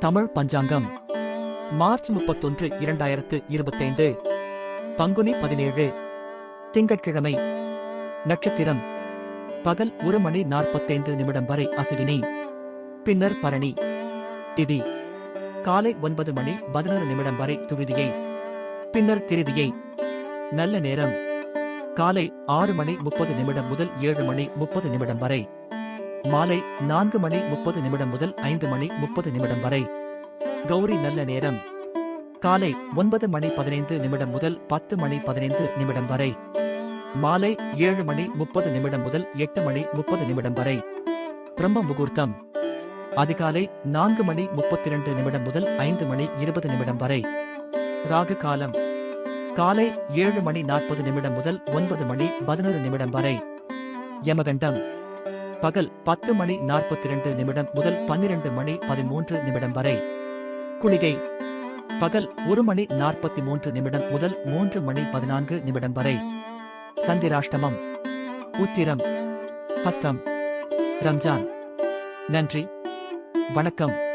தமிழ் பஞ்சாங்கம். March முப்பத்தொன்று இரண்டாயிரத்து இருபத்தைந்து. பங்குனி பதினேழு. திங்கட்கிழமை. நட்சத்திரம். பகல் ஒரு மணி நாற்பத்தைந்து நிமிடம் வரை அசுவினி. பின்னர் பரணி. திதி. காலை ஒன்பது மணி பதினொரு நிமிடம் வரை துவிதியை. பின்னர் திருதியை. நல்ல நேரம். காலை ஆறு மணி முப்பது நிமிடம் முதல் ஏழு மணி முப்பது நிமிடம் வரை. மாலை நான்கு மணி முப்பது நிமிடம் முதல் ஐந்து மணி முப்பது நிமிடம் வரை. கௌரி நல்ல நேரம். காலை ஒன்பது மணி பதினைந்து நிமிடம் முதல் பத்து மணி பதினைந்து நிமிடம் வரை. மாலை ஏழு மணி முப்பது நிமிடம் முதல் எட்டு மணி முப்பது நிமிடம் வரை. பிரம்ம முகூர்த்தம். அதிகாலை நான்கு மணி முப்பத்தி இரண்டு நிமிடம் முதல் ஐந்து மணி இருபது நிமிடம் வரை. ராகு காலம். காலை ஏழு மணி நாற்பது நிமிடம் முதல் ஒன்பது மணி பதினொரு நிமிடம் வரை. யமகண்டம். பகல் பத்து மணி நாற்பத்தி இரண்டு நிமிடம் முதல் பன்னிரண்டு மணி பதிமூன்று நிமிடம் வரை. குளிகை. பகல் ஒரு மணி நாற்பத்தி மூன்று நிமிடம் முதல் மூன்று மணி பதினான்கு நிமிடம் வரை. சந்திராஷ்டமம். உத்திரம். ஹஸ்தம் ரம்ஜான். நன்றி. வணக்கம்.